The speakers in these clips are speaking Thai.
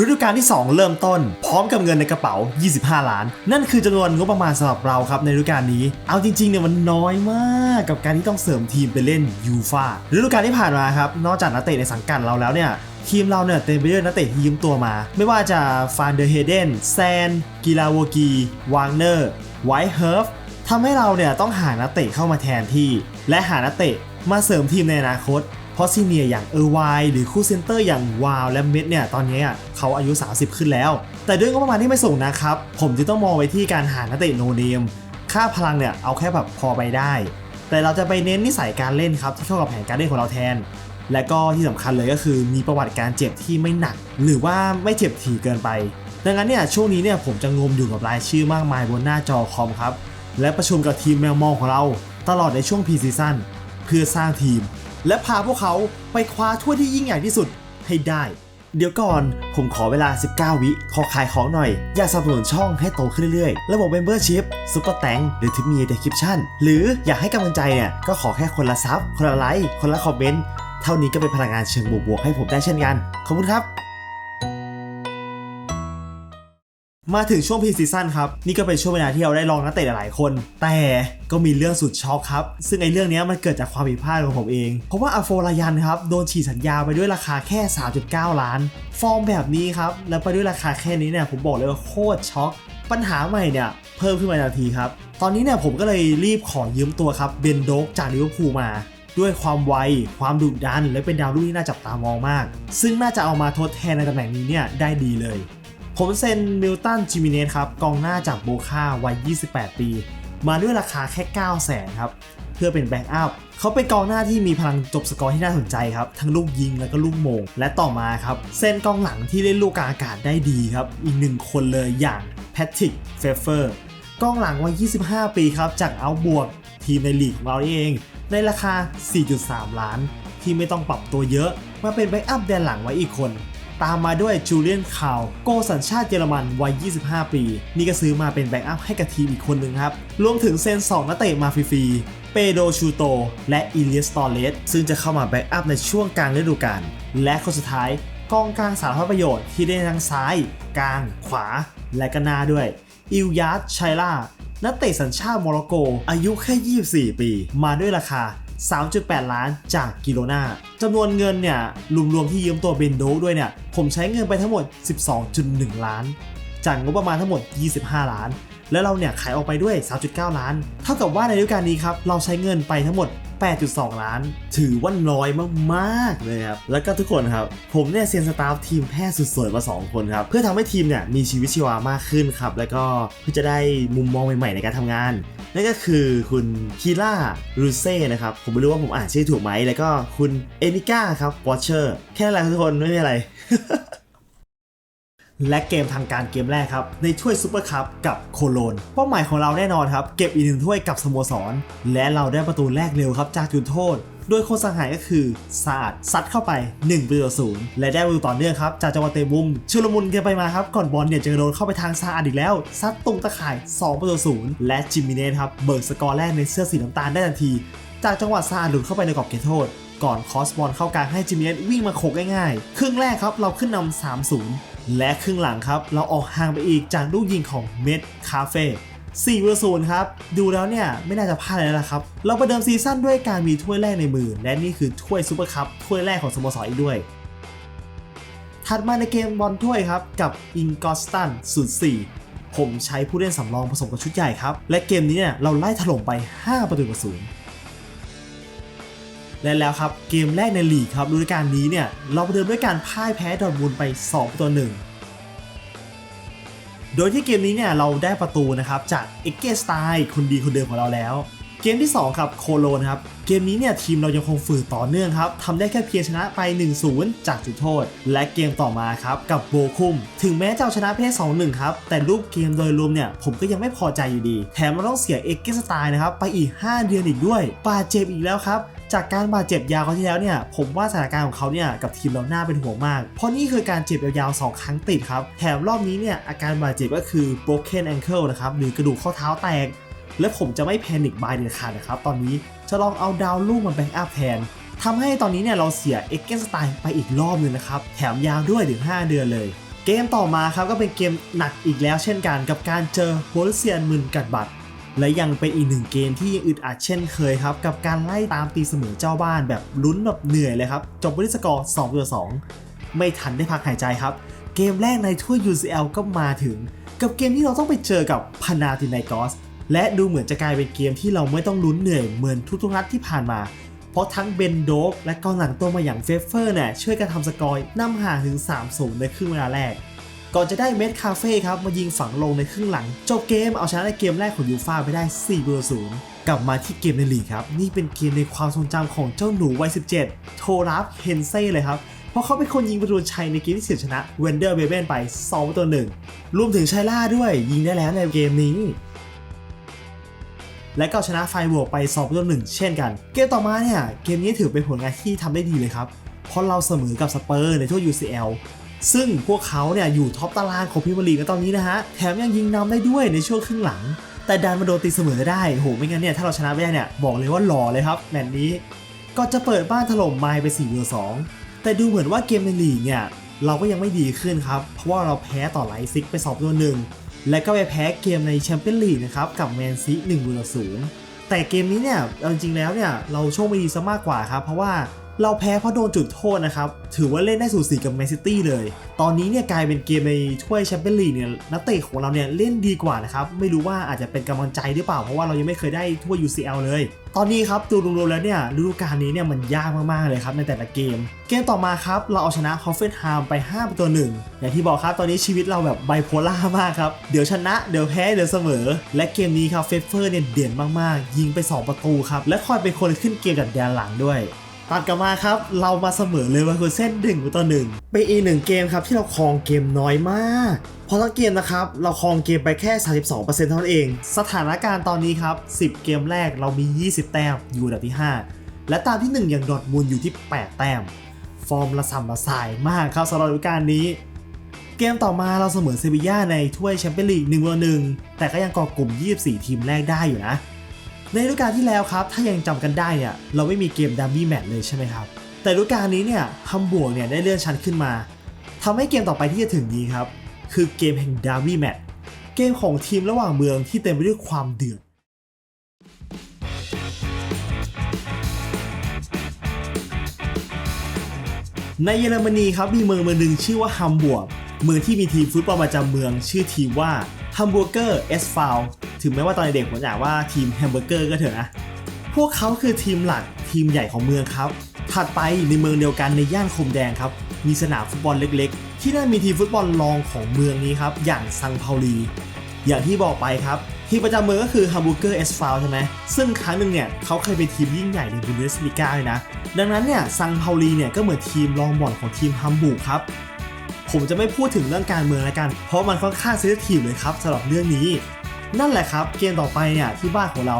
ฤดูกาลที่ 2 เริ่มต้น พร้อมกับเงินในกระเป๋า 25 ล้าน นั่นคือจำนวนงบประมาณสำหรับเราครับในฤดูกาลนี้ เอาจริงๆเนี่ยมันน้อยมากกับการที่ต้องเสริมทีมไปเล่นยูฟาฤดูกาลที่ผ่านมาครับนอกจากนักเตะในสังกัดเราแล้วเนี่ยทีมเราเนี่ยเต็มไปด้วยนักเตะที่ยืมตัวมา ไม่ว่าจะฟานเดอร์เฮเดนแซนกิลาวกีวางเนอร์ไวท์เฮิร์ฟทำให้เราเนี่ยต้องหานักเตะเข้ามาแทนที่ และหานักเตะมาเสริมทีมในอนาคต เพราะซีเนียอย่างเออร์ไวหรือคู่เซนเตอร์อย่างวาวและเมดเนี่ยตอนนี้เขาอายุ 30 ขึ้นแล้ว แต่ด้วยงบประมาณที่ไม่สูงนะครับ ผมจึงต้องมองไว้ที่การหานักเตะโนเนมค่าพลังเนี่ยเอาแค่แบบพอไปได้ แต่เราจะไปเน้นนิสัยการเล่นครับที่เข้ากับแผนการเล่นของเราแทน และก็ที่สำคัญเลยก็คือมีประวัติการเจ็บที่ไม่หนัก หรือว่าไม่เจ็บถี่เกินไป ดังนั้นเนี่ยช่วงนี้เนี่ยผมจะงมอยู่กับรายชื่อมากมายบนหน้าจอคอมครับและประชุมกับทีมแมวมองของเรา ตลอดในช่วงพีซีซั่นเพื่อสร้างทีม และพาพวกเขาไปคว้าถ้วยที่ยิ่งใหญ่ที่สุดให้ได้ เดี๋ยวก่อน ผมขอเวลา 19 วิ ขอขายของหน่อย อยากสนับสนุนช่องให้โตขึ้นเรื่อยๆ ระบบเบอร์ชิพซุปเปอร์แตงหรือทิปมีเดคริปชั่น หรืออยากให้กำลังใจเนี่ย ก็ขอแค่คนละซับ คนละไลค์ คนละคอมเมนต์ เท่านี้ก็เป็นพลังงานเชิงบวกๆให้ผมได้เช่นกัน ขอบคุณครับ มาถึงช่วงพีซีซั่นครับ นี่ก็เป็นช่วงเวลาที่เราได้ลองนักเตะหลายคน แต่ก็มีเรื่องสุดช็อกครับ ซึ่งไอ้เรื่องนี้มันเกิดจากความผิดพลาดของผมเอง เพราะว่าอโฟลายันครับ โดนฉีดสัญญาไปด้วยราคาแค่ 3.9 ล้าน ฟอร์มแบบนี้ครับ แล้วไปด้วยราคาแค่นี้เนี่ยผมบอกเลยว่าโคตรช็อก ปัญหาใหม่เนี่ยเพิ่มขึ้นมาทันทีครับ ตอนนี้เนี่ยผมก็เลยรีบขอยืมตัวครับเบนโดกจากลิเวอร์พูลมาด้วยความไว ความดุดัน และเป็นดาวรุ่งที่น่าจับตามองมาก ซึ่งน่าจะเอามาทดแทนในตำแหน่งนี้เนี่ยได้ดีเลย ผมเซ็นมิลตันจิมิเนสครับกองหน้าจากโบคาวัย 28 ปี มาด้วยราคาแค่ 9 0 0 0 0ครับเพื่อเป็นแบ็กอัพเขาเป็นกองหน้าที่มีพลังจบสกอร์ที่น่าสนใจครับ ทั้งลูกยิงแล้วก็ลูกโมง และต่อมาครับเส้นกองหลังที่เล่นลูกกาอากาศได้ดีครับ อีกหนึ่งคนเลยอย่างแพทริกเฟเฟอร์กองหลังวัย 25 ปีครับ จากเอาบวกทีมในลีกของเราเอง ในราคา 4.3 ล้าน ที่ไม่ต้องปรับตัวเยอะ มาเป็นแบ็กอัพแดนหลังไว้อีกคน ตามมาด้วยจูเลียนคาวโกสัญชาติเยอรมันวัย 25 ปี นี่ก็ซื้อมาเป็นแบ็กอัพให้กับทีมอีกคนหนึ่งครับ รวมถึงเซน2 นักเตะมาฟรีๆเปโดชูโต และอิเลียสตอเลสซึ่งจะเข้ามาแบ็กอัพในช่วงกลางฤดูกาลและคนสุดท้ายกองกลางสารพัดประโยชน์ที่ได้ทั้งซ้าย กลาง ขวา และก็หน้าด้วย อิลยาร์ดชัยล่านักเตะสัญชาติโมร็อกโก อายุแค่ 24 ปี มาด้วยราคา 3.8 ล้านจากกิโลนาจำนวนเงินเนี่ยรวมๆที่ยืมตัวเบนโดด้วยเนี่ยผมใช้เงินไปทั้งหมด 12.1 ล้าน จากงบประมาณทั้งหมด 25 ล้าน แล้วเราเนี่ยขายออกไปด้วย 3.9 ล้าน เท่ากับว่าในฤดูกาลนี้ครับเราใช้เงินไปทั้งหมด 8.2 ล้าน ถือว่าน้อยมากๆเลยครับ แล้วก็ทุกคนครับ ผมเนี่ยเซียนสตาฟทีมแพทย์สุดสวยมา 2 คนครับ เพื่อทำให้ทีมเนี่ยมีชีวิตชีวามากขึ้นครับ แล้วก็เพื่อจะได้มุมมองใหม่ๆในการทำงานนั่นก็คือคุณคีล่ารูเซ่นะครับ ผมไม่รู้ว่าผมอ่านชื่อถูกไหม แล้วก็คุณเอมิก้าครับวอชเชอร์ แค่นั้นแหละครับทุกคนไม่มีอะไร และเกมทางการเกมแรกครับ ในถ้วยซูเปอร์คัพกับโคโลนเป้าหมายของเราแน่นอนครับ เก็บอีกหนึ่งถ้วยกับสโมสร และเราได้ประตูแรกเร็วครับจากจุดโทษ โดยคนสังหารก็คือซาดซัดเข้าไป1ประตูต่อศูนย์และได้ประตูต่อเนื่องครับ จากจังหวะเตะมุมชุลมุนกันไปมาครับ ก่อนบอลเนี่ยจะโดดเข้าไปทางซาดอีกแล้ว ซัดตรงตะข่าย 2 ประตูต่อศูนย์และจิมมิเนสครับเบิกสกอร์แรกในเสื้อสีน้ำตาลได้ทันที จากจังหวะซาดหลุดเข้าไปในกรอบเขตโทษ ก่อนคอสบอลเข้ากลางให้จิมมิเนสวิ่งมาโขกง่ายๆ ครึ่งแรกครับเราขึ้นนำ3-0 และครึ่งหลังครับ เราออกห่างไปอีกจากลูกยิงของเมดคาเฟ่4ประตูครับ ดูแล้วเนี่ย ไม่น่าจะพลาดเลยละครับ เราประเดิมซีซั่นด้วยการมีถ้วยแรกในมือ และนี่คือถ้วยซูเปอร์คัพถ้วยแรกของสโมสรอีกด้วย ถัดมาในเกมบอลถ้วยครับ กับอิงกอสตัน04ผมใช้ผู้เล่นสำรองผสมกับชุดใหญ่ครับ และเกมนี้เนี่ยเราไล่ถล่มไป 5 ประตูต่อศูนย์ และแล้วครับเกมแรกในลีกครับฤดูกาลนี้เนี่ยเราเดิมด้วยการพ่ายแพ้ดอทมุนด์ไป2ประตูหนึ่งโดยที่เกมนี้เนี่ยเราได้ประตูนะครับจากเอ็กเกสไตล์คนดีคนเดิมของเราแล้ว เกมที่ 2 ครับโคโลนครับเกมนี้เนี่ยทีมเรายังคงฝืนต่อเนื่องครับทำได้แค่เพียงชนะไป 1-0 จากจุดโทษ และเกมต่อมาครับกับโบคุม ถึงแม้จะเอาชนะเพียง2-1 ครับ แต่รูปเกมโดยรวมเนี่ยผมก็ยังไม่พอใจอยู่ดี แถมเราต้องเสียเอ็กเกสไตล์นะครับไปอีก 5 เดือนอีกด้วยบาดเจ็บอีกแล้วครับ จากการบาดเจ็บยาวคราที่แล้วเนี่ยผมว่าสถานการณ์ของเขาเนี่ยกับทีมเราหน่าเป็นห่วงมาก เพราะนี่คือการเจ็บยาวๆ 2 ครั้งติดครับ แถมรอบนี้เนี่ยอาการบาดเจ็บก็คือ broken ankle นะครับหรือกระดูกข้อเท้าแตก และผมจะไม่แพนิคบายเด็ดขาดนะครับตอนนี้จะลองเอาดาวลูกมาแบ็กอัพแทนทำให้ตอนนี้เนี่ยเราเสียเอ็กเกนสไตน์ไปอีกรอบหนึงนะครับแถมยาวด้วยถึง 5 เดือนเลย เกมต่อมาครับก็เป็นเกมหนักอีกแล้วเช่นกันกับการเจอโบรุเซียนมึนกัดบัตร และยังเป็นอีกหนึ่งเกมที่ยังอึดอัดเช่นเคยครับ กับการไล่ตามตีเสมอเจ้าบ้านแบบลุ้นแบบเหนื่อยเลยครับ จบด้วยสกอร์2ต่อ2ไม่ทันได้พักหายใจครับ เกมแรกในถ้วย UCL ก็มาถึง กับเกมที่เราต้องไปเจอกับพานาตินไนกอสและดูเหมือนจะกลายเป็นเกมที่เราไม่ต้องลุ้นเหนื่อยเหมือนทุกๆนัดที่ผ่านมา เพราะทั้งเบนโดกและกองหลังตัวมาอย่างเฟฟเฟอร์เนี่ยช่วยกันทำสกอร์นำห่างถึง3สูงในครึ่งเวลาแรก ก่อนจะได้เมดคาเฟ่ครับมายิงฝังลงในครึ่งหลัง จบเกมเอาชนะในเกมแรกของยูฟาไปได้4ประตู0กลับมาที่เกมในลีกครับ นี่เป็นเกมในความทรงจำของเจ้าหนูวัย 17 โทรัฟเฮนเซ่เลยครับ เพราะเขาเป็นคนยิงประตูชัยในเกมที่เสียชนะเวนเดอร์เบเบนไป2ประตูหนึ่งรวมถึงชัยล่าด้วยยิงได้แล้วในเกมนี้และก็เอาชนะไฟบวกไป2ประตูหนึ่งเช่นกัน เกมต่อมาเนี่ย เกมนี้ถือเป็นผลงานที่ทำได้ดีเลยครับ เพราะเราเสมอกับสเปอร์ในทั่ว UCL ซึ่งพวกเขาเนี่ยอยู่ท็อปตารางของพรีเมียร์ลีกในตอนนี้นะฮะ แถมยังยิงนำได้ด้วยในช่วงครึ่งหลัง แต่ดันมาโดนตีเสมอได้โหไม่งั้นเนี่ยถ้าเราชนะไม่ได้เนี่ยบอกเลยว่าหล่อเลยครับแมตช์นี้ ก็จะเปิดบ้านถล่มไมล์ไป4 2แต่ดูเหมือนว่าเกมในลีกเนี่ยเราก็ยังไม่ดีขึ้นครับ เพราะว่าเราแพ้ต่อไลซิกไป2ตัวหนึ่งและก็ไปแพ้เกมในแชมเปี้ยนลีกนะครับกับแมนซี1ต่อ0แต่เกมนี้เนี่ยจริงๆแล้วเนี่ยเราโชคไม่ดีซะมากกว่าครับเพราะว่า เราแพ้เพราะโดนจุดโทษนะครับ ถือว่าเล่นได้สูสีกับแมนซิตี้เลย ตอนนี้เนี่ยกลายเป็นเกมในถ้วยแชมเปี้ยนลีกเนี่ยนักเตะของเราเนี่ยเล่นดีกว่านะครับ ไม่รู้ว่าอาจจะเป็นกำลังใจหรือเปล่า เพราะว่าเรายังไม่เคยได้ถ้วย UCL เลย ตอนนี้ครับดูรวมๆแล้วเนี่ยฤดูกาลนี้เนี่ยมันยากมากๆเลยครับในแต่ละเกม เกมต่อมาครับเราเอาชนะฮอฟเฟนไฮมไป5ประตูหนึ่งอย่างที่บอกครับตอนนี้ชีวิตเราแบบไบโพล่ามากครับเดี๋ยวชนะเดี๋ยวแพ้เดี๋ยวเสมอ และเกมนี้ครับเฟเฟอร์เนี่ยเด่นมากๆ ยิงไป 2 ประตูครับและคอยเป็นคนขึ้นเกมจากแดนหลังด้วย ตัดกลับมาครับ เรามาเสมอเลยว่าคือเส้นหนึ่งต่อหนึ่งเป็นอีกหนึ่งเกมครับที่เราครองเกมน้อยมาก เพราะทั้งเกมนะครับ เราครองเกมไปแค่ 32%เท่านั้นเอง สถานการณ์ตอนนี้ครับ 10 เกมแรกเรามี 20 แต้มอยู่อันดับที่ 5 และตามที่ 1 อย่างดอทมูลอยู่ที่ 8 แต้ม ฟอร์มระส่ำระสายมากครับสำหรับฤดูกาลนี้ เกมต่อมาเราเสมอเซบีย่าในถ้วยแชมเปี้ยนลีก1ต่อ1แต่ก็ยังกาะกลุ่ม 24 ทีมแรกได้อยู่นะ ในฤดูกาลที่แล้วครับ ถ้ายังจำกันได้เนี่ยเราไม่มีเกมดัมมี่แมตช์เลยใช่ไหมครับ แต่ฤดูกาลนี้เนี่ยฮัมบวร์กเนี่ยได้เลื่อนชั้นขึ้นมาทำให้เกมต่อไปที่จะถึงนี้ครับ คือเกมแห่งดาร์บี้แมตช์เกมของทีมระหว่างเมืองที่เต็มไปด้วยความเดือดในเยอรมนีครับมีเมืองเมืองหนึ่งชื่อว่าฮัมบวร์กเมืองที่มีทีมฟุตบอลประจำเมืองชื่อทีมว่า ฮัมบูร์เกอร์เอสฟาวถึงแม้ว่าตอนเด็กผมอยากว่าทีมแฮมเบอร์เกอร์ก็เถอะนะ พวกเขาคือทีมหลักทีมใหญ่ของเมืองครับ ถัดไปในเมืองเดียวกันในย่านคมแดงครับ มีสนามฟุตบอลเล็กๆ ที่นั่นมีทีมฟุตบอลรองของเมืองนี้ครับ อย่างซังเปาลี อย่างที่บอกไปครับ ทีมประจำเมืองก็คือฮัมบูร์เกอร์เอสฟาวใช่ไหมซึ่งครั้งหนึ่งเนี่ยเขาเคยเป็นทีมยิ่งใหญ่ในบูนเดสลิก้าเลยนะ ดังนั้นเนี่ยซังเปาลีเนี่ยก็เหมือนทีมรองบอลของทีมฮัมบูร์กครับ ผมจะไม่พูดถึงเรื่องการเมืองล้วกัน เพราะมันค่อนข้างเซนซิทีฟเลยครับสำหรับเรื่องนี้ นั่นแหละครับ เกมต่อไปเนี่ยที่บ้านของเรา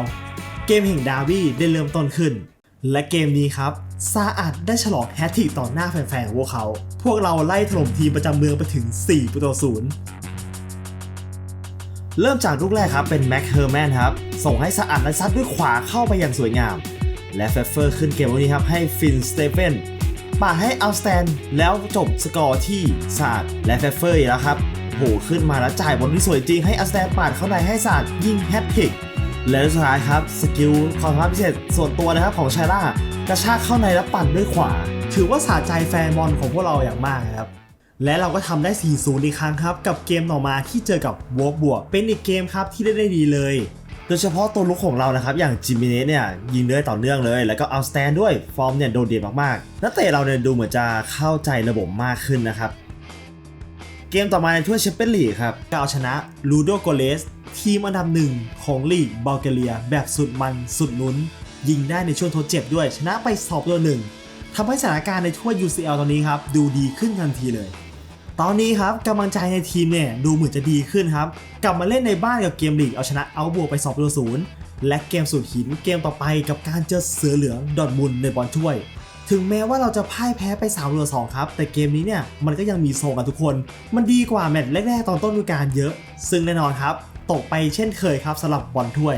เกมแห่งดาร์บี้ได้เริ่มต้นขึ้น และเกมนี้ครับซาอัดได้ฉลองแฮตทริกต่อหน้าแฟนๆของพวกเขา พวกเราไล่ถล่มทีมประจำเมืองไปถึง 4 ประตูศูนย์เริ่มจากลูกแรกครับเป็นแม็กเฮอร์แมนครับ ส่งให้ซาอัดและซัดด้วยขวาเข้าไปอย่างสวยงาม และเฟฟเฟอร์ขึ้นเกมวันนี้ครับให้ฟินสเตเฟน ปาดให้อัลสแตน แล้วจบสกอร์ที่ศาสต์และเฟเฟอร์แล้วครับโหขึ้นมาแล้วจ่ายบอลที่สวยจริงให้อัลสแตนปาดเข้าในให้ศาสต์ยิงแฮตทริกและสุดท้ายครับ สกิลความสามารถพิเศษส่วนตัวนะครับของชายล่ากระชากเข้าในแล้วปั่นด้วยขวา ถือว่าสะใจแฟนบอลของพวกเราอย่างมากครับและเราก็ทำได้ 4-0 อีกครั้งครับ กับเกมต่อมาที่เจอกับวอลบวก เป็นอีกเกมครับที่ได้ได้ดีเลย โดยเฉพาะตัวลุกของเรานะครับ อย่างจิมิเนสเนี่ยยิงได้ต่อเนื่องเลย แล้วก็เอาสแตนด้วย ฟอร์มเนี่ยโดดเด่นมากๆ นักเตะเราเนี่ยดูเหมือนจะเข้าใจระบบมากขึ้นนะครับ เกมต่อมาในถ้วยแชมเปี้ยนลีกครับก็เอาชนะลูโดโกเลสทีมอันดับหนึ่งของลีกบัลแกเรีย แบบสุดมันสุดลุ้น ยิงได้ในช่วงทดเจ็บด้วย ชนะไปสอบตัวหนึ่งทำให้สถานการณ์ในถ้วย UCL ตอนนี้ครับดูดีขึ้นทันทีเลย ตอนนี้ครับกำลังใจในทีมเนี่ยดูเหมือนจะดีขึ้นครับ กลับมาเล่นในบ้านกับเกมลีกเอาชนะเอาบวกไป2ประตูศูนย์และเกมสุดหินเกมต่อไปกับการเจอเสือเหลืองดอร์ทมุนในบอลถ้วย ถึงแม้ว่าเราจะพ่ายแพ้ไป3ประตู2ครับ แต่เกมนี้เนี่ยมันก็ยังมีโซกันทุกคน มันดีกว่าแมตช์แรกๆตอนต้นฤดูกาลเยอะ ซึ่งแน่นอนครับ ตกไปเช่นเคยครับสำหรับบอลถ้วย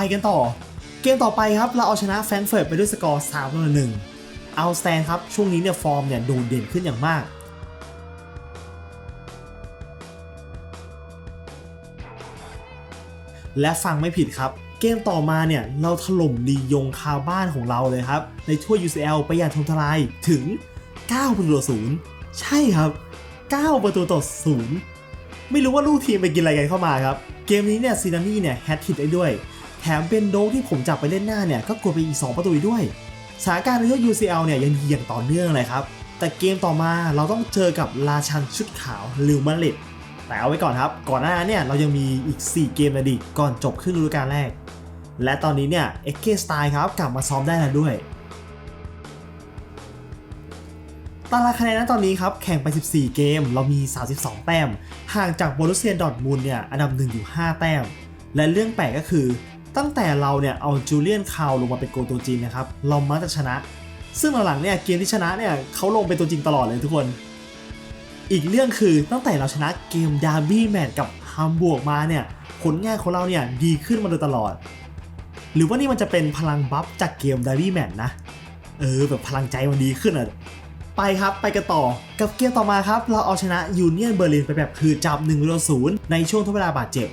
ไปกันต่อ เกมต่อไปครับเราเอาชนะแฟรงเฟิร์ตไปด้วยสกอร์3ต่อ1เอาสแตนครับ ช่วงนี้เนี่ยฟอร์มเนี่ยโดดเด่นขึ้นอย่างมากและฟังไม่ผิดครับ เกมต่อมาเนี่ย เราถล่มลียงคาบ้านของเราเลยครับ ในทั่ว UCL ไปอย่างทมทลายถึง 9 ประตูต่อศูนย์ใช่ครับ 9 ประตูต่อศูนย์ไม่รู้ว่าลูกทีมไปกินอะไรกันเข้ามาครับ เกมนี้เนี่ยซีนานี่เนี่ยแฮตทิดได้ด้วย มเป็นโดที่ผมจับไปเล่นหน้าเนี่ยก็กดไปอีก 2 ประตูด้วยสถานการณ์ในทั่ว UCL เนี่ยยังดีอย่างต่อเนื่องเลยครับ แต่เกมต่อมาเราต้องเจอกับราชันชุดขาวลิวมาริดแต่เอาไว้ก่อนครับ ก่อนหน้านั้นเนี่ยเรายังมีอีก 4 เกมนะดิก่อนจบครึ่งฤดูกาลแรก และตอนนี้เนี่ยเอ็กเกสไตล์ครับกลับมาซ้อมได้แล้วด้วยตารางคะแนนณตอนนี้ครับแข่งไป 14 เกม เรามี 32 แต้ม ห่างจากโบรุเซียดอทมูลเนี่ยอันดับหนึ่งอยู่ 5 แต้ม และเรื่องแปลกก็คือ ตั้งแต่เราเนี่ยเอาจูเลียนคาวลงมาเป็นโกตัวจริงนะครับ เรามักจะชนะ ซึ่งหลังๆเนี่ยเกมที่ชนะเนี่ยเขาลงเป็นตัวจริงตลอดเลยทุกคน อีกเรื่องคือตั้งแต่เราชนะเกมดาร์บี้แมตช์กับฮัมบวกมาเนี่ยผลงานของเราเนี่ยดีขึ้นมาโดยตลอด หรือว่านี่มันจะเป็นพลังบัฟจากเกมดาร์บี้แมตช์นะ เออแบบพลังใจมันดีขึ้นอะไปครับ ไปกันต่อกับเกมต่อมาครับ เราเอาชนะยูเนียนเบอร์ลินไปแบบคือจับ1นึ่งศูนย์ในช่วงทดเวลาบาดเจ็บ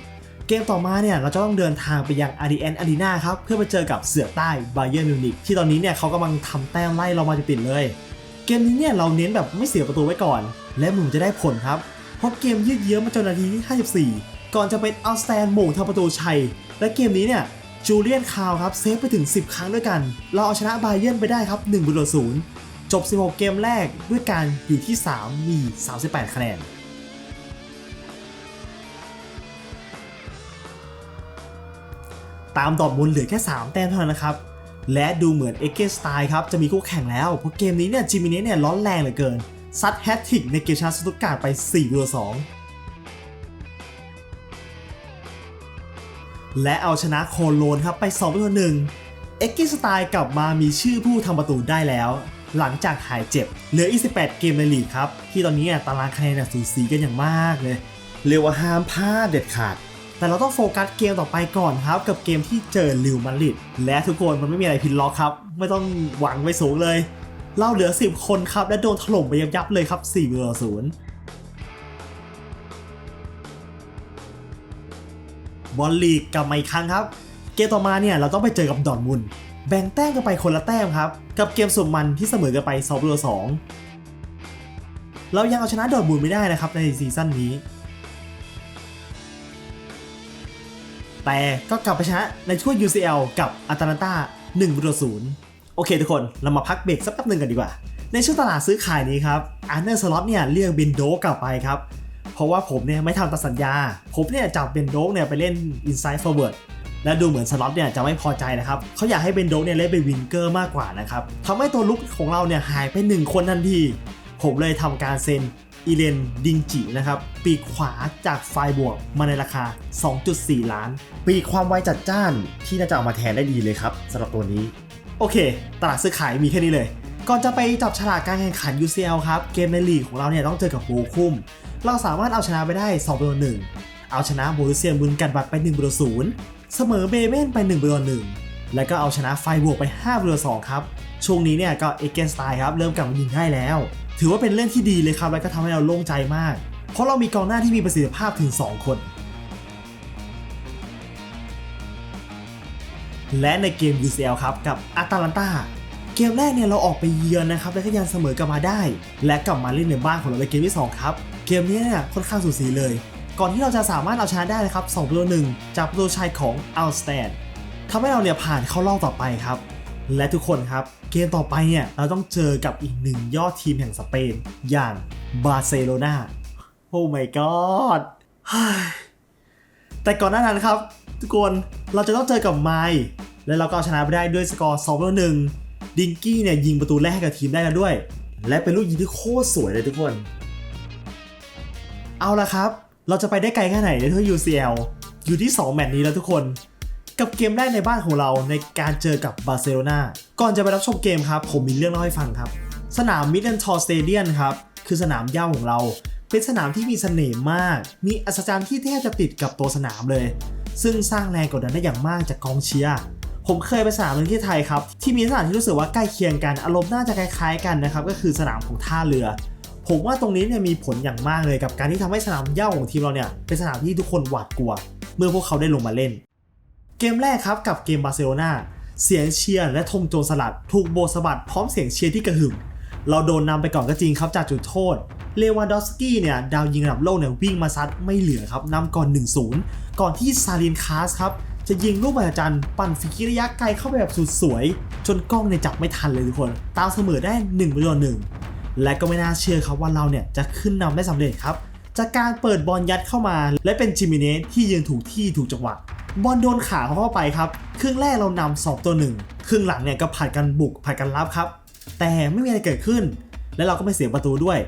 เกมต่อมาเนี่ยเราจะต้องเดินทางไปยังอารีแอนอารีนาครับเพื่อไปเจอกับเสือใต้ไบเยอร์มิวนิกที่ตอนนี้เนี่ยเขากำลังทำแต้มไล่เรามาติดเลย เกมนี้เนี่ยเราเน้นแบบไม่เสียประตูไว้ก่อน และมึงจะได้ผลครับเพราะเกมยืดเยื้อมาจนนาทีที่ 54 ก่อนจะเป็นอัลสแตนโมงทำประตูชัย และเกมนี้เนี่ยจูเลียนคาวครับเซฟไปถึง 10 ครั้งด้วยกัน เราเอาชนะไบเยิร์ไปได้ครับ1ประตูศูนย์จบ 16 เกมแรกด้วยการอยู่ที่ 3 มี 38 คะแนน ตามดอร์ทมุนเหลือแค่ 3 แต้มเท่านั้นนะครับ และดูเหมือนเอเกสไตล์ครับจะมีคู่แข่งแล้ว เพราะเกมนี้เนี่ยจิมิเน่เนี่ยร้อนแรงเหลือเกิน ซัดแฮตทิกในเกมชนสตุตการไป4ตัว2และเอาชนะโคโลนครับไป2ตัว1เอ็กเกสไตล์กลับมามีชื่อผู้ทำประตูได้แล้ว หลังจากหายเจ็บ เหลืออีก18 เกมในลีกครับ ที่ตอนนี้เนี่ยตารางคะแนนสีสูสีกันอย่างมากเลย เรียกว่าห้ามพลาดเด็ดขาด แต่เราต้องโฟกัสเกมต่อไปก่อนครับ กับเกมที่เจอลิวมาริดและทุกคนมันไม่มีอะไรผิดล็อกครับ ไม่ต้องหวังไว้สูงเลย เราเหลือ 10 คนครับ และโดนถล่มไปยับๆเลยครับ4ต่อ0บอลลีกกลับมาอีกครั้งครับ เกมต่อมาเนี่ยเราต้องไปเจอกับดอร์ทมุนแบ่งแต้มกันไปคนละแต้มครับ กับเกมสุดมันที่เสมอกันไป2ต่อ2เรายังเอาชนะดอร์ทมุนไม่ได้นะครับในซีซั่นนี้ แต่ก็กลับไปชนะในช่วง UCL กับอาตา a นตา1ประตู0โอเคทุกคนเรามาพักเบรกสักแป๊บหนึ่งกันดีกว่า ในช่วงตลาดซื้อขายนี้ครับอาร์เนอร์สล็อตเนี่ยเรียกเบนโดกกลับไปครับเพราะว่าผมเนี่ยไม่ทำตามสัญญา ผมเนี่ยจับเบนโดกเนี่ยไปเล่น Inside Forward และดูเหมือนสล็อตเนี่ยจะไม่พอใจนะครับ เขาอยากให้เบนโดกเนี่ยเล่นเป็นวินเกอร์มากกว่านะครับทำให้ตัวลุกของเราเนี่ยหายไป 1 คนทันที ผมเลยทำการเซ็น อีเลนดิงจินะครับปีกขวาจากไฟบวกมาในราคา 2.4 ล้าน ปีกความไวจัดจ้านที่น่าจะเอามาแทนได้ดีเลยครับสำหรับตัวนี้ โอเค ตลาดซื้อขายมีแค่นี้เลย ก่อนจะไปจับฉลากการแข่งขัน UCL ครับ เกมในลีกของเราเนี่ยต้องเจอกับโบคุม เราสามารถเอาชนะไปได้2ประตู1เอาชนะโบรุเซียบุนกันบัตไป1ประตู0เสมอเบเมนไป1ประตู1แล้วก็เอาชนะไฟบวกไป5ประตู2ครับช่วงนี้เนี่ยก็เอเกนสไตล์ครับเริ่มกลับมายิงได้แล้ว ถือว่าเป็นเรื่องที่ดีเลยครับ และก็ทำให้เราโล่งใจมาก เพราะเรามีกองหน้าที่มีประสิทธิภาพถึง 2 คน และในเกม UCL ครับกับอาตาลันตาเกมแรกเนี่ยเราออกไปเยือนนะครับ และก็ยังเสมอกลับมาได้ และกลับมาเล่นในบ้านของเราในเกมที่ 2 ครับ เกมนี้เนี่ยค่อนข้างสูสีเลย ก่อนที่เราจะสามารถเอาชนะได้นะครับ2ประตูหนึ่งจากประตูชัยของอัลสแตนทำให้เราเนี่ยผ่านเข้ารอบต่อไปครับ และทุกคนครับ เกมต่อไปเนี่ยเราต้องเจอกับอีกหนึ่งยอดทีมแห่งสเปน อย่างบาร์เซโลนาโอ้ my god แต่ก่อนหน้านั้นครับ ทุกคนเราจะต้องเจอกับไมล์และเราก็ชนะไปได้ด้วยสกอร์2ต่อ1ดิงกี้เนี่ยยิงประตูแรกให้กับทีมได้แล้วด้วย และเป็นลูกยิงที่โคตรสวยเลยทุกคน เอาละครับ เราจะไปได้ไกลแค่ไหนในทั่ว UCL อยู่ที่ 2 แมตช์นี้แล้วทุกคน กับเกมแรกในบ้านของเราในการเจอกับบาร์เซโลนาก่อนจะไปรับชมเกมครับ ผมมีเรื่องเล่าให้ฟังครับ สนามมิดเดิลทอร์สเตเดียนครับ คือสนามหญ้าของเรา เป็นสนามที่มีเสน่ห์มาก มีอัศจรรย์ที่แทบจะติดกับตัวสนามเลย ซึ่งสร้างแรงกดดันได้อย่างมากจากกองเชียร์ผมเคยไปสนามหนึงที่ไทยครับ ที่มีสถานที่รู้สึกว่าใกล้เคียงกันอารมณ์น่าจะคล้ายๆกันนะครับก็คือสนามของท่าเรือ ผมว่าตรงนี้เนี่ยมีผลอย่างมากเลยกับการที่ทำให้สนามเย้าของทีมเราเนี่ยเป็นสนามที่ทุกคนหวาดกลัว เมื่อพวกเขาได้ลงมาเล่น เกมแรกครับกับเกมบาร์เซโลนาเสียงเชียร์และธงโจรสลัด ถูกโบสบัดพร้อมเสียงเชียร์ที่กระหึ่มเราโดนนำไปก่อนก็จริงครับจากจุดโทษ เลวานดอฟสกี้เนี่ยดาวยิงระดับโลกเนี่ยวิ่งมาซัดไม่เหลือครับนำก่อน 1-0 ก่อนที่ซาลินคาสครับจะยิงลูกบอลจันทร์ปั่นฟรีคิระยะไกลเข้าไปแบบสุดสวย จนกล้องเนี่ยจับไม่ทันเลยทุกคน ตามเสมอได้1ประตูหนึ่งและก็ไม่น่าเชื่อครับว่าเราเนี่ยจะขึ้นนำได้สำเร็จครับ จากการเปิดบอลยัดเข้ามา และเป็นจิมิเนสที่ยืนถูกที่ถูกจังหวะ บอลโดนขาเขาเข้าไปครับ ครึ่งแรกเรานำสองตัวหนึ่งครึ่งหลังเนี่ยก็ผัดกันบุกผัดกันรับครับ แต่ไม่มีอะไรเกิดขึ้น และเราก็ไม่เสียประตูด้วย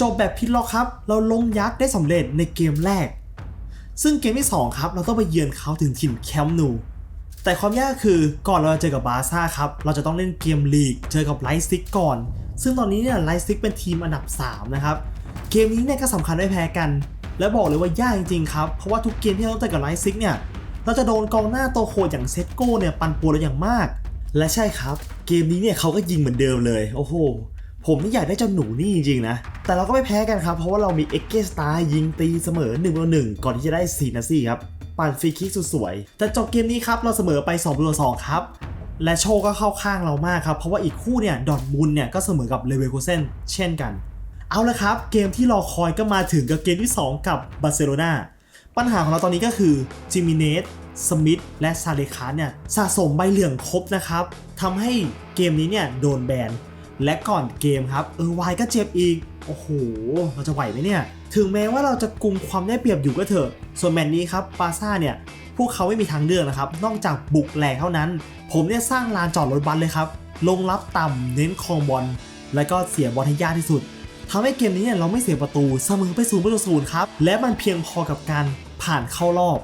จบแบบพลิกล็อกครับ เราลงยักษ์ได้สำเร็จในเกมแรก ซึ่งเกมที่ 2 ครับ เราต้องไปเยือนเขาถึงถิ่นแคมป์นู แต่ความยากคือก่อนเราจะเจอกับบาซ่าครับ เราจะต้องเล่นเกมลีกเจอกับไลฟ์ซิกก่อน ซึ่งตอนนี้เนี่ยไลฟ์ซิกเป็นทีมอันดับ 3 นะครับ เกมนี้เนี่ยก็สำคัญไม่แพ้กัน และบอกเลยว่ายากจริงๆครับ เพราะว่าทุกเกมที่เราต้องเจอกับไลฟ์ซิกเนี่ย เราจะโดนกองหน้าโตโคตรอย่างเซตโก้เนี่ยปันป่วนเราอย่างมาก และใช่ครับ เกมนี้เนี่ยเขาก็ยิงเหมือนเดิมเลย โอ้โห ผมนี่อยากได้เจ้าหนูนี่จริงๆนะ แต่เราก็ไม่แพ้กันครับ เพราะว่าเรามีเอ็กเกสตายิงตีเสมอ1นึ่งต่อหนึ่งก่อนที่จะได้4นาทีครับปั่นฟรีคิกสุดสวย แต่จบเกมนี้ครับเราเสมอไป2ต่อสองครับและโชคก็เข้าข้างเรามากครับ เพราะว่าอีกคู่เนี่ยดอทมุนเนี่ยก็เสมอกับเลเวอร์คูเซนเช่นกัน เอาละครับ เกมที่รอคอยก็มาถึงกับเกมที่ 2 กับบาร์เซโลนา ปัญหาของเราตอนนี้ก็คือจิมิเนสสมิธและซาเลคานเนี่ยสะสมใบเหลืองครบนะครับทำให้เกมนี้เนี่ยโดนแบนและก่อนเกมครับเออวายก็เจ็บอีก โอ้โห เราจะไหวไหมเนี่ย ถึงแม้ว่าเราจะกุมความได้เปรียบอยู่ก็เถอะ ส่วนแมตช์นี้ครับปาซ่าเนี่ยพวกเขาไม่มีทางเลือกนะครับ นอกจากบุกแหลกเท่านั้น ผมเนี่ยสร้างลานจอดรถบัสเลยครับ ลงรับต่ำเน้นคองบอล และก็เสียบอลให้ยากที่สุดทำให้เกมนี้เนี่ยเราไม่เสียประตูเสมอไปศูนย์ประตูศูนย์ครับ และมันเพียงพอกับการ ผ่านเข้ารอบ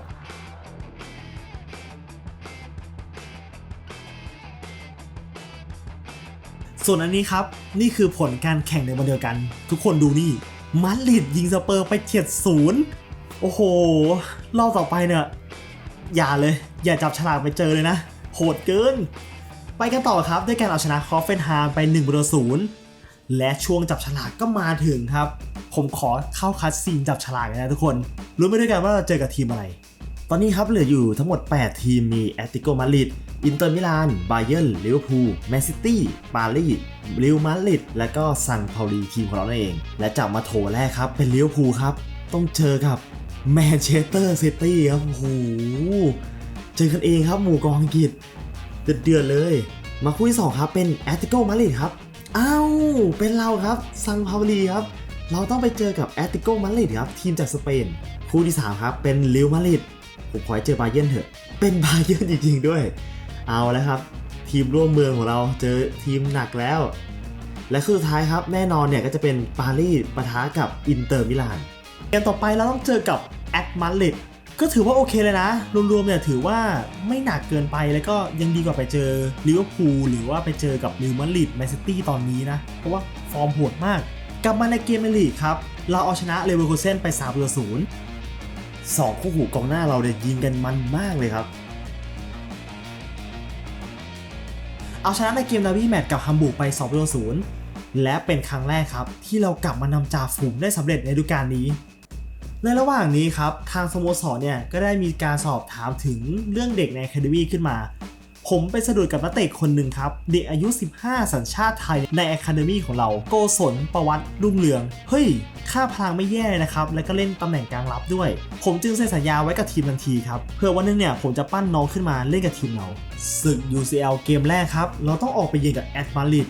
ส่วนอันนี้ครับนี่คือผลการแข่งในวันเดียวกัน ทุกคนดูนี่มาดริดยิงสเปอร์ไปเฉียดศูนย์โอ้โห รอบต่อไปเนี่ยอย่าเลย อย่าจับฉลากไปเจอเลยนะ โหดเกิน ไปกันต่อครับด้วยการเอาชนะคอฟเฟนฮามไป1ประตูศูนย์และช่วงจับฉลากก็มาถึงครับ ผมขอเข้าคัดซีนจับฉลากกันนะทุกคนรู้ไปด้วยกันว่าเราเจอกับทีมอะไร ตอนนี้ครับเหลืออยู่ทั้งหมด 8 ทีมมีแอตติโกมาริดอินเตอร์มิลานบาเยิร์นลิเวอร์พูลแมนซิตี้ปารีสลิวมาดริดและก็ซังเปาลีทีมของเราเอง และจับมาโถแรกครับเป็นลิเวอร์พูลครับต้องเจอกับแมนเชสเตอร์ซิตี้ครับโอ้โหเจอกันเองครับหมู่กองอังกฤษเดือดเดือดเลย มาคู่ที่2ครับเป็นแอตติโกมาริดครับอ้าวเป็นเราครับซังเปาลีครับ เราต้องไปเจอกับแอตติโกมาดริดครับทีมจากสเปน คู่ที่ 3 ครับเป็นลิวมาดริดผมขอให้เจอบาเยิร์นเถอะ เป็นบาเยิร์นจริงๆด้วย เอาแล้วครับ ทีมร่วมเมืองของเราเจอทีมหนักแล้ว และคู่สุดท้ายครับแน่นอนเนี่ยก็จะเป็นปารีสปะทะกับอินเตอร์มิลานเกมต่อไปเราต้องเจอกับแอตมาดริดก็ถือว่าโอเคเลยนะ รวมๆเนี่ยถือว่าไม่หนักเกินไปแล้วก็ยังดีกว่าไปเจอลิเวอร์พูลหรือว่าไปเจอกับลิวมาดริดแมนซิตี้ตอนนี้นะ เพราะว่าฟอร์มโหดมาก กลับมาในเกมในลีกครับ เราเอาชนะเลเวอร์คูเซนไป3ประตูศูนย์สองคู่หูกองหน้าเราเนี่ยยิงกันมันมากเลยครับ เอาชนะในเกมดาร์บี้แมตช์กับฮัมบูร์กไป2ประตูศูนย์และเป็นครั้งแรกครับ ที่เรากลับมานำจ่าฝูงได้สำเร็จในฤดูกาลนี้ ในระหว่างนี้ครับ ทางสโมสรเนี่ยก็ได้มีการสอบถามถึงเรื่องเด็กใน Academy ขึ้นมา ผมไปสะดุดกับนักเตะคนหนึ่งครับ เด็กอายุ 15 สัญชาติไทยใน Academy ของเรา โกศลประวัติรุ่งเรือง เฮ้ย ค่าพลังไม่แย่เลยนะครับ และก็เล่นตำแหน่งกลางรับด้วย ผมจึงเซ็นสัญญาไว้กับทีมทันทีครับ เพื่อวันหนึงเนี่ยผมจะปั้นน้องขึ้นมาเล่นกับทีมเราศึก UCL เกมแรกครับ เราต้องออกไปเยือนกับแอตมาริด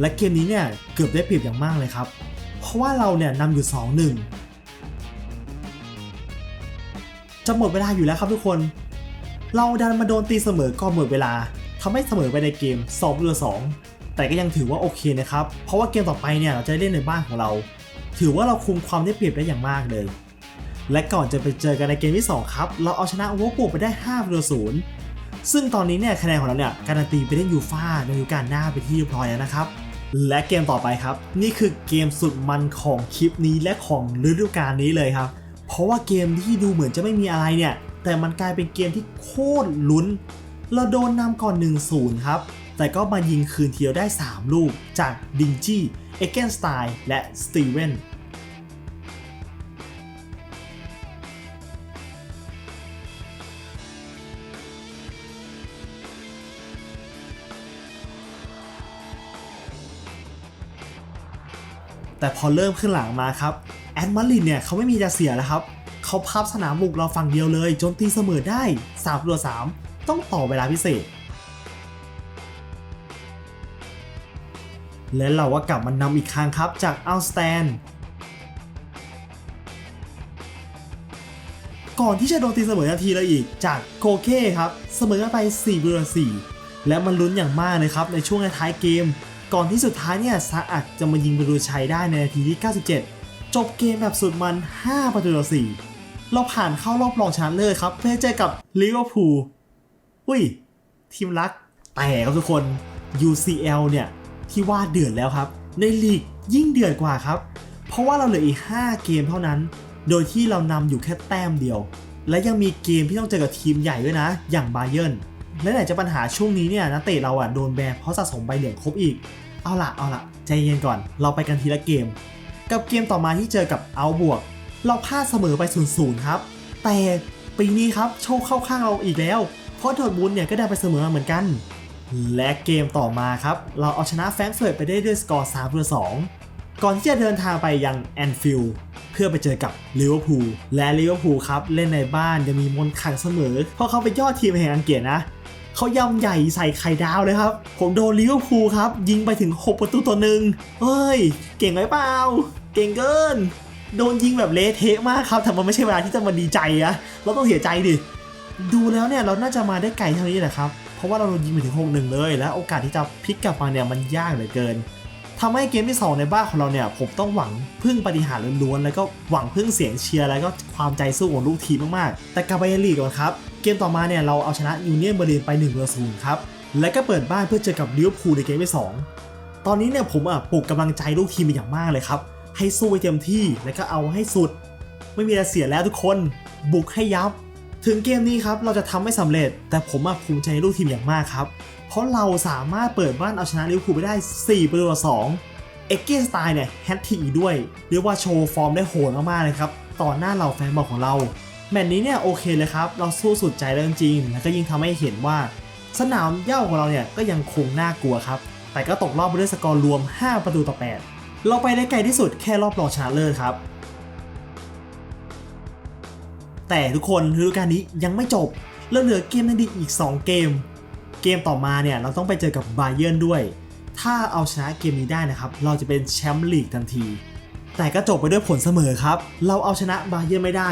และเกมนี้เนี่ยเกือบได้เปรียบอย่างมากเลยครับ เพราะว่าเราเนี่ยนำอยู่ 2-1จะหมดเวลาอยู่แล้วครับทุกคน เราดันมาโดนตีเสมอก่อนหมดเวลาทำให้เสมอไปในเกม2เรือ2แต่ก็ยังถือว่าโอเคนะครับ เพราะว่าเกมต่อไปเนี่ยเราจะได้เล่นในบ้านของเรา ถือว่าเราคุมความได้เปรียบได้อย่างมากเลย และก่อนจะไปเจอกันในเกมที่ 2 ครับ เราเอาชนะโอเวอร์ปูไปได้5เรือ0ซึ่งตอนนี้เนี่ยคะแนนของเราเนี่ยการันตีไปเล่นยูฟ่าในฤดูกาลหน้าไปที่เรียบร้อยแล้วนะครับ และเกมต่อไปครับ นี่คือเกมสุดมันของคลิปนี้และของฤดูกาลนี้เลยครับ เพราะว่าเกมที่ดูเหมือนจะไม่มีอะไรเนี่ย แต่มันกลายเป็นเกมที่โคตรลุ้น เราโดนนำก่อน 1-0 ครับ แต่ก็มายิงคืนเดียวได้ 3 ลูก จากดิงจี้ เอเกนสไตน์และสตีเวนแต่พอเริ่มขึ้นหลังมาครับ แอดมารินเนี่ยเขาไม่มีจะเสียแล้วครับ เขาพับสนามบุกเราฝั่งเดียวเลยจนตีเสมอได้3ตัว3ต้องต่อเวลาพิเศษ และเราก็กลับมานำอีกครั้งครับจากอัลสแตนก่อนที่จะโดนตีเสมอนาทีละอีกจากโคเก้ครับเสมอไป4ประตู4และมันลุ้นอย่างมากเลยครับในช่วงท้ายเกม ก่อนที่สุดท้ายเนี่ยซาอัดจะมายิงประตูชัยได้ในนาทีที่ 97 จบเกมแบบสุดมัน 5 ประตูต่อ4 เราผ่านเข้ารอบรองชนะเลิศครับ เพื่อเจอกับลิเวอร์พูลอุ้ย ทีมรัก แต่ครับทุกคน UCL เนี่ย ที่ว่าเดือดแล้วครับ ในลีกยิ่งเดือดกว่าครับ เพราะว่าเราเหลืออีก 5 เกมเท่านั้น โดยที่เรานำอยู่แค่แต้มเดียว และยังมีเกมที่ต้องเจอกับทีมใหญ่ด้วยนะ อย่างบาเยิร์นและไหนจะปัญหาช่วงนี้เนี่ยนักเตะเราอะโดนแบนเพราะสะสมใบเหลืองครบอีก เอาละเอาละใจเย็นก่อน เราไปกันทีละเกม กับเกมต่อมาที่เจอกับเอาบวก เราพลาดเสมอไป0ูนย์ครับ แต่ปีนี้ครับโชคเข้าข้างเราอีกแล้ว เพราะดอร์ทมุนเนี่ยก็ได้ไปเสมอเหมือนกัน และเกมต่อมาครับ เราเอาชนะแฟรงก์เฟิร์ตไปได้ด้วยสกอร์3ต่อ2ก่อนที่จะเดินทางไปยังแอนฟิลด์เพื่อไปเจอกับลิเวอร์พูลและลิเวอร์พูลครับ เล่นในบ้านยังมีมนขังเสมอ เพราะเขาเป็นยอดทีมแห่งอังกฤษนะเขายำใหญ่ใส่ไข่ดาวเลยครับ ผมโดนลิเวอร์พูลครับ ยิงไปถึง 6 ประตูต่อหนึ่งเฮ้ย เก่งไหมเปล่า เก่งเกิน โดนยิงแบบเละเทะมากครับแต่มันไม่ใช่เวลาที่จะมาดีใจอะเราต้องเสียใจดิ ดูแล้วเนี่ยเราน่าจะมาได้ไกลเท่านี้แหละครับ เพราะว่าเราโดนยิงไปถึง6 1เลย และโอกาสที่จะพลิกกลับมาเนี่ยมันยากเหลือเกินทำให้เกมที่ 2 ในบ้านของเราเนี่ยผมต้องหวังพึ่งปฏิหารล้วนๆแล้วก็หวังพึ่งเสียงเชียร์แล้วก็ความใจสู้ของลูกทีมมากๆ แต่กลับไปในลีกก่อนครับ เกมต่อมาเนี่ยเราเอาชนะยูเนียนเบอร์ลินไป1ต่อ0ครับ และก็เปิดบ้านเพื่อเจอกับลิเวอร์พูลในเกมที่2ตอนนี้เนี่ยผมอะปลุกกำลังใจลูกทีมเป็นอย่างมากเลยครับ ให้สู้ไปเต็มที่และก็เอาให้สุด ไม่มีอะไรเสียแล้วทุกคนบุกให้ยับ ถึงเกมนี้ครับเราจะทำไม่สำเร็จ แต่ผมภูมิใจในลูกทีมอย่างมากครับ เพราะเราสามารถเปิดบ้านเอาชนะลิเวอร์พูลไปได้ 4 ประตูต่อ2เอ็กเกสไตน์เนี่ยแฮตทริกอีกด้วย เรียกว่าโชว์ฟอร์มได้โหดมากๆเลยครับต่อหน้าเราแฟนบอลของเราแมตช์นี้เนี่ยโอเคเลยครับ เราสู้สุดใจแล้วจริงๆแล้วก็ยิ่งทำให้เห็นว่า สนามเย้าของเราเนี่ยก็ยังคงน่ากลัวครับ แต่ก็ตกรอบไปด้วยสกอร์รวม 5 ประตูต่อ 8 เราไปได้ไกลที่สุดแค่รอบรองชนะเลิศครับ แต่ทุกคนฤดูกาลนี้ยังไม่จบเราเหลือเกมในดีกอีก 2 เกม เกมต่อมาเนี่ยเราต้องไปเจอกับบาเยิร์นด้วย ถ้าเอาชนะเกมนี้ได้นะครับ เราจะเป็นแชมป์ลีกทันที แต่ก็จบไปด้วยผลเสมอครับ เราเอาชนะบาเยิร์นไม่ได้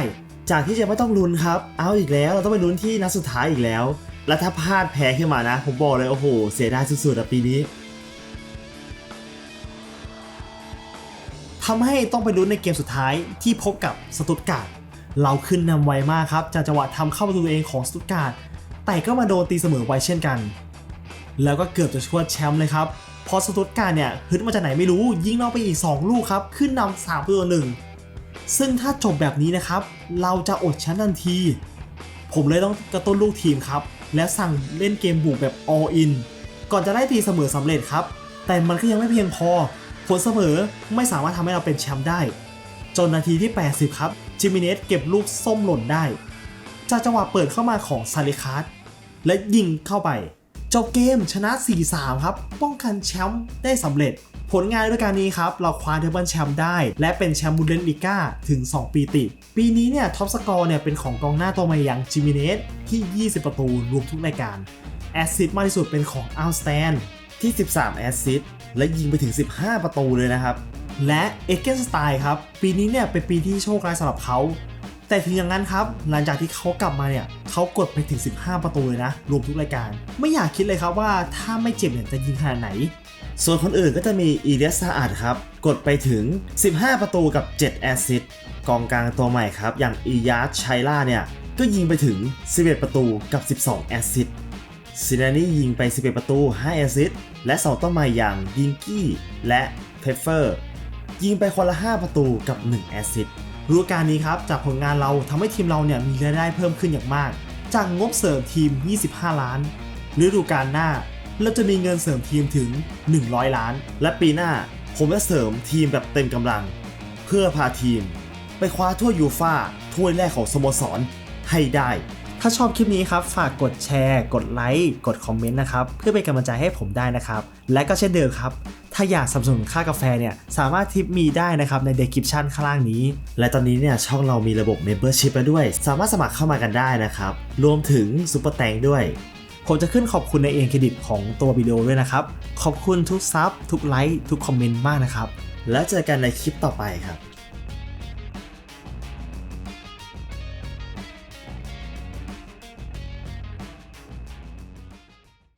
จากที่จะไม่ต้องลุ้นครับ เอาอีกแล้วเราต้องไปลุ้นที่นัดสุดท้ายอีกแล้ว และถ้าพลาดแพ้ขึ้นมานะ ผมบอกเลยโอ้โห เสียดายสุดๆอะปีนี้ ทำให้ต้องไปลุ้นในเกมสุดท้ายที่พบกับสตุตการ์ดเราขึ้นนำไวมากครับจากจังหวะทำเข้าประตูตัวเองของสตุตการ์ดแต่ก็มาโดนตีเสมอไวเช่นกัน แล้วก็เกือบจะชวดแชมป์เลยครับพอสตุตการ์ดเนี่ยฮึดมาจากไหนไม่รู้ ยิงเราไปอีก 2 ลูกครับ ขึ้นนำสามประตูหนึ่งซึ่งถ้าจบแบบนี้นะครับ เราจะอดแชมป์ทันที ผมเลยต้องกระตุ้นลูกทีมครับ และสั่งเล่นเกมบุกแบบ all in ก่อนจะได้ตีเสมอสำเร็จครับ แต่มันก็ยังไม่เพียงพอ ผลเสมอไม่สามารถทำให้เราเป็นแชมป์ได้ จนนาทีที่ 80 ครับ จิมิเนสเก็บลูกส้มหล่นได้ จากจังหวะเปิดเข้ามาของซาลิคัสและยิงเข้าไป จบเกมชนะ 4-3 ครับ ป้องกันแชมป์ได้สำเร็จ ผลงานด้วยการนี้ครับ เราคว้าเทเบิลแชมป์ได้ และเป็นแชมป์บุนเดสลิก้าถึง 2 ปีติด ปีนี้เนี่ยท็อปสกอร์เนี่ยเป็นของกองหน้าตัวใหม่อย่างจิมิเนสที่ 20 ประตูรวมทุกรายการ แอสซิสต์มากที่สุดเป็นของอัลสแตน ที่ 13 แอสซิสต์และยิงไปถึง 15 ประตูเลยนะครับ และเอเกนสไตน์ครับ ปีนี้เนี่ยเป็นปีที่โชคร้ายสำหรับเขา แต่ถึงอย่างนั้นครับ หลังจากที่เขากลับมาเนี่ยเขากดไปถึง 15 ประตูเลยนะ รวมทุกรายการ ไม่อยากคิดเลยครับว่าถ้าไม่เจ็บเนี่ยจะยิงขนาดไหน ส่วนคนอื่นก็จะมีอีเดสซาอัดครับ กดไปถึง 15 ประตูกับ 7 แอสซิสต์กองกลางตัวใหม่ครับ อย่างอียาร์ชัยล่าเนี่ยก็ยิงไปถึง 11 ประตูกับ 12 แอสซิสต์ ซินานี่ยิงไป 11 ประตู 5 แอสซิสต์และเสองต้นใหม่อย่างดิงกี้และเพเฟอร์ยิงไปคนละ 5 ประตูกับ 1 แอสซิสต์ฤดูกาลนี้ครับ จากผลงานเราทำให้ทีมเราเนี่ยมีรายได้เพิ่มขึ้นอย่างมาก จากงบเสริมทีม 25 ล้านฤดูกาลหน้า เราจะมีเงินเสริมทีมถึง 100 ล้าน และปีหน้าผมจะเสริมทีมแบบเต็มกำลัง เพื่อพาทีม ไปคว้าถ้วยยูฟ่าถ้วยแรกของสโมสรให้ได้ ถ้าชอบคลิปนี้ครับ ฝากกดแชร์ กดไลค์ กดคอมเมนต์นะครับ เพื่อเป็นกำลังใจให้ผมได้นะครับ และก็เช่นเดิมครับ ถ้าอยากสนับสนุนค่ากาแฟเนี่ย สามารถทิปมีได้นะครับใน description ข้างล่างนี้ และตอนนี้เนี่ยช่องเรามีระบบ membership แล้วด้วย สามารถสมัครเข้ามากันได้นะครับ รวมถึงซุปเปอร์แตงด้วย ผมจะขึ้นขอบคุณในเองเครดิตของตัววิดีโอด้วยนะครับ ขอบคุณทุกซับ ทุกไลค์ ทุกคอมเมนต์มากนะครับ แล้วเจอกันในคลิปต่อไปครับ